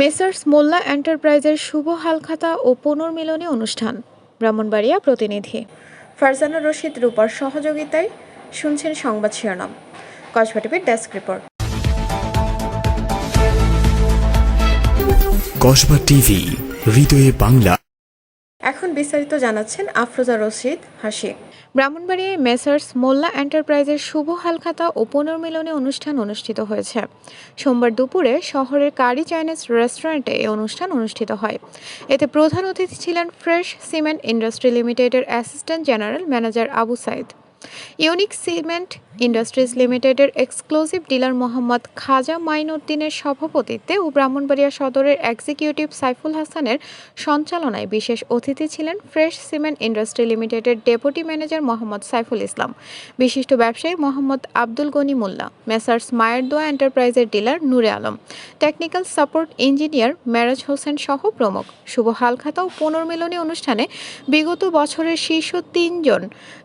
Messrs মোল্লা এন্টারপ্রাইজের শুভ হালখাতা ও পুনর্মিলনী অনুষ্ঠান। ব্রাহ্মণবাড়িয়া প্রতিনিধি। ফারজানুর রশিদ রূপার সহযোগিতায় শুনছেন সংবাদ শিরোনাম। কসবা টিভির ডেস্ক রিপোর্ট। কসবা টিভি, হৃদয়ে বাংলা। এখন বিস্তারিত জানাচ্ছেন আফরোজা রশিদ হাসি। ব্রাহ্মণবাড়িয়ায় মেসার্স মোল্লা এন্টারপ্রাইজের শুভ হালখাতা ও পুনর্মিলনী অনুষ্ঠান অনুষ্ঠিত হয়েছে। সোমবার দুপুরে শহরের কারি চাইনিজ রেস্টুরেন্টে এই অনুষ্ঠান অনুষ্ঠিত হয়। এতে প্রধান অতিথি ছিলেন ফ্রেশ সিমেন্ট ইন্ডাস্ট্রি লিমিটেডের assistant general manager Abu Saeed. Unique Cement Industries লিমিটেডের এক্সক্লুসিভ ডিলার মোহাম্মদ খাজা মাইনুদ্দিনের সভাপতিত্বে ও ব্রাহ্মণবাড়িয়া সদরের এক্সিকিউটিভ সাইফুল হাসানের সঞ্চালনায় বিশেষ অতিথি ছিলেন ফ্রেশ সিমেন্ট ইন্ডাস্ট্রি লিমিটেডের ডেপুটি ম্যানেজার মোহাম্মদ সাইফুল ইসলাম। বিশিষ্ট ব্যবসায়ী মোহাম্মদ আব্দুল গনি মোল্লা, মেসার্স মায়ের দোয়া এন্টারপ্রাইজের dealer Noore Alam, technical support engineer Meraj Hossain সহ প্রমুখ। শুভ হালখাতা ও পুনর্মিলনী অনুষ্ঠানে বিগত বছরের শীর্ষ তিনজন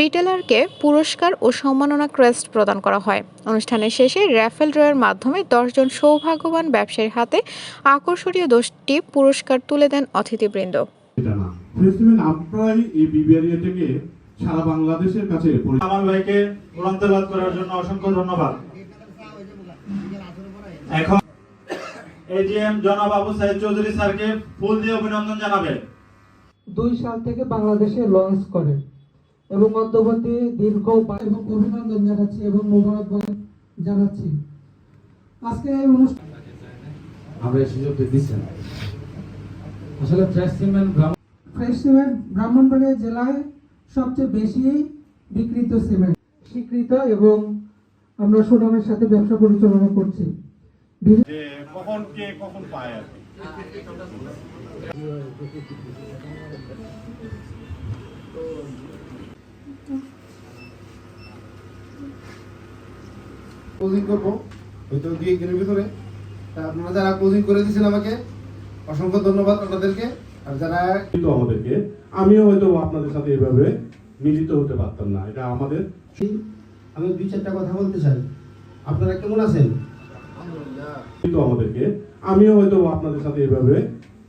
রিটেলারকে পুরস্কার ও সম্মাননা ক্রেস্ট প্রদান করা হয়। অনুষ্ঠানের শেষে র্যাফেল ড্রয়ের মাধ্যমে দশজন সৌভাগ্যবান ব্যবসায়ীর হাতে আকর্ষণীয় দশটি পুরস্কার তুলে দেন অতিথিবৃন্দ। সারা বাংলাদেশের কাছে কামাল ভাইকে কোরআন করার জন্য অসংখ্য ধন্যবাদ। এখন এজিএম জনাব আবু সাইদ চৌধুরী স্যারকে ফুল দিয়ে অভিনন্দন জানাবে দুই সাল থেকে বাংলাদেশে লঞ্চ করে। এবং মধ্যবর্তী দীর্ঘ এবং অভিনন্দন জানাচ্ছি এবং মোবারকবাদ জানাচ্ছি। আজকে এই অনুষ্ঠান আমরা এই সুযোগটা দিচ্ছেন আসলে Fresh Cement Fresh Cement Brahmanbaria জেলায় সবচেয়ে বেশি বিক্রিত সিমেন্ট। স্বীকৃত এবং আমরা সুনামের সাথে ব্যবসা পরিচালনা করছি। কখন কে কখন পায় আর ক্লোজিং করব। হয়তো দুই একদিনের ভিতরে। আপনারা যারা ক্লোজিং করে দিয়েছেন আমাকে অসংখ্য ধন্যবাদ আপনাদেরকে। আর যারা আমাদেরকে আমিও হয়তো আপনাদের সাথে এভাবে মিলিত হতে পারতাম না। এটা আমাদের আমি দুই চারটা কথা বলতে চাই। আপনারা কেমন আছেন? কিন্তু আমাদেরকে আমিও হয়তো আপনাদের সাথে এভাবে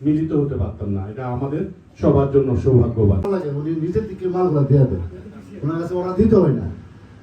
মিলিত হতে পারতাম না। এটা আমাদের সবার জন্য সৌভাগ্যবান। উনি নিজের দিকে মালগুলো দেওয়া দেন ওনার কাছে ওরা দিতে হয় না।